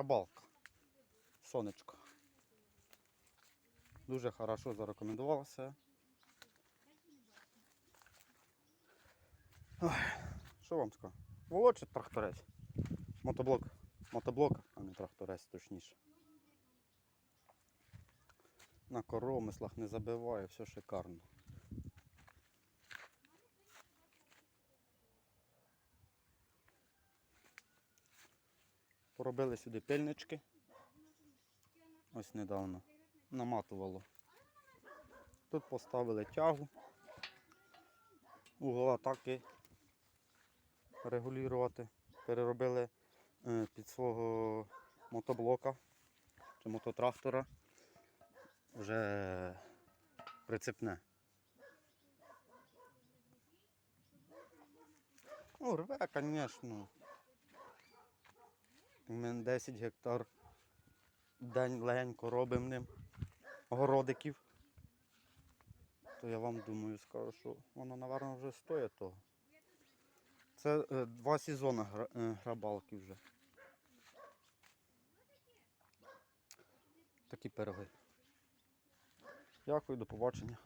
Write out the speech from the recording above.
Рабалка. Сонечко. Дуже хорошо зарекомендувався. Ой, Що вам скажу? Волод чи тракторець? Мотоблок. Мотоблок, а не тракторець точніше. На коромислах не забиває, все шикарно. Поробили сюди пильнички. Ось недавно. Наматувало. Тут поставили тягу. Угол атаки регулювати. Переробили е, під свого мотоблока чи мототрактора. Вже прицепне. Ну, рве, звісно. Ми 10 гектар день легенько робимо ним городиків. То я вам думаю, скажу, що воно, напевно, вже стоїть того. Це е, два сезони гра- е, грабалки вже. Такі пироги. Дякую, до побачення.